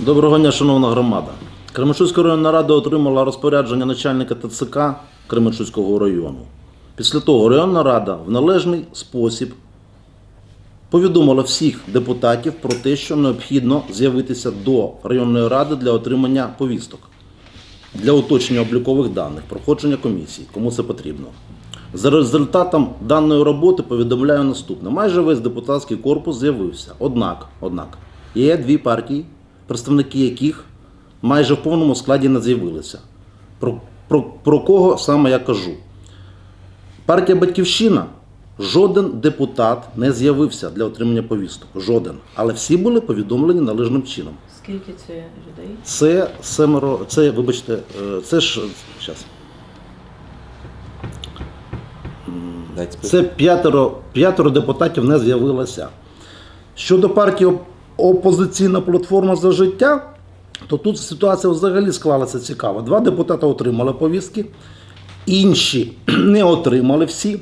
Доброго дня, шановна громада. Кременчуцька районна рада отримала розпорядження начальника ТЦК Кременчуцького району. Після того районна рада в належний спосіб повідомила всіх депутатів про те, що необхідно з'явитися до районної ради для отримання повісток, для уточнення облікових даних, проходження комісії, кому це потрібно. За результатом даної роботи повідомляю наступне: майже весь депутатський корпус з'явився. Однак, однак, є дві партії, представники яких майже в повному складі не з'явилися. Про, про, про кого саме я кажу? Партія Батьківщина. Жоден депутат не з'явився для отримання повісток. Жоден. Але всі були повідомлені належним чином. Скільки це людей? Це семеро, це, вибачте, е, це ж зараз. Це п'ятеро, п'ятеро депутатів не з'явилося. Щодо партії Опозиційна платформа за життя, то тут ситуація взагалі склалася цікаво. Два депутати отримали повістки, інші не отримали всі.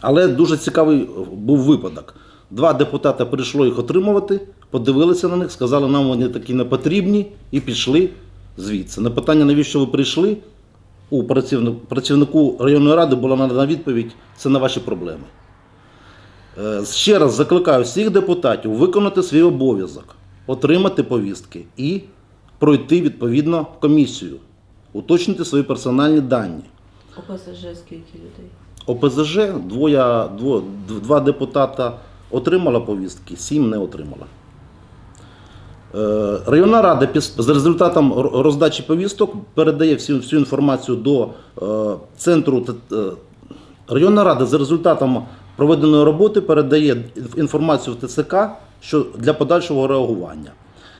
Але дуже цікавий був випадок. Два депутати прийшло їх отримувати, подивилися на них, сказали, нам вони такі не потрібні, і пішли звідси. На питання, навіщо ви прийшли, у працівнику районної ради була надана відповідь: це не ваші проблеми. Е, Ще раз закликаю всіх депутатів виконати свій обов'язок, отримати повістки і пройти відповідно комісію, уточнити свої персональні дані. ОПСЖ скільки людей? ОПЗЖ двоє, дво, два депутата отримала повістки, сім не отримала. Е, Районна рада за результатом роздачі повісток передає всю, всю інформацію до е, центру. Районна рада за результатом проведеної роботи передає інформацію в ТЦК що для подальшого реагування.